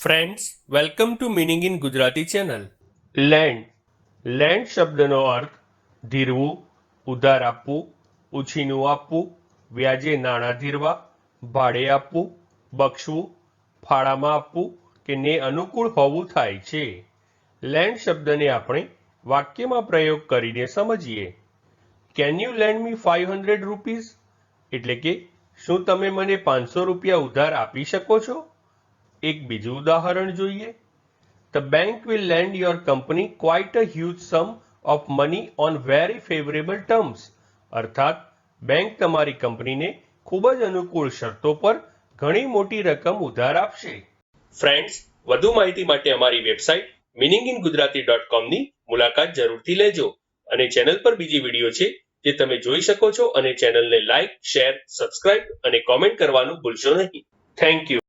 Friends welcome to meaning in Gujarati channel lend lend શબ્દનો અર્થ ધીરવું, ઉધાર આપવું, ઉછીનું આપવું, વ્યાજે નાણાં ધીરવા, ભાડે આપવું, બક્ષવું, ફાળામાં આપવું કે ને અનુકૂળ હોવું થાય છે. લેન્ડ શબ્દને આપણે વાક્યમાં પ્રયોગ કરીને સમજીએ. Can you lend me five hundred rupees એટલે કે શું તમે મને પાંચસો રૂપિયા ઉધાર આપી શકો છો? એક બીજું ઉદાહરણ જોઈએ. The bank will lend your company quite a huge sum of money on very favourable terms અર્થાત બેંક તમારી કંપનીને ખૂબ જ અનુકૂળ શરતો પર ઘણી મોટી રકમ ઉધાર આપશે. ફ્રેન્ડ્સ વધુ માહિતી માટે અમારી website meaning in Gujarati dot કોમની મુલાકાત જરૂરથી લેજો અને ચેનલ પર બીજી વીડિયો છે જે તમે જોઈ શકો છો અને ચેનલને લાઇક શેર સબસ્ક્રાઇબ અને કોમેન્ટ કરવાનું ભૂલશો નહીં. Thank you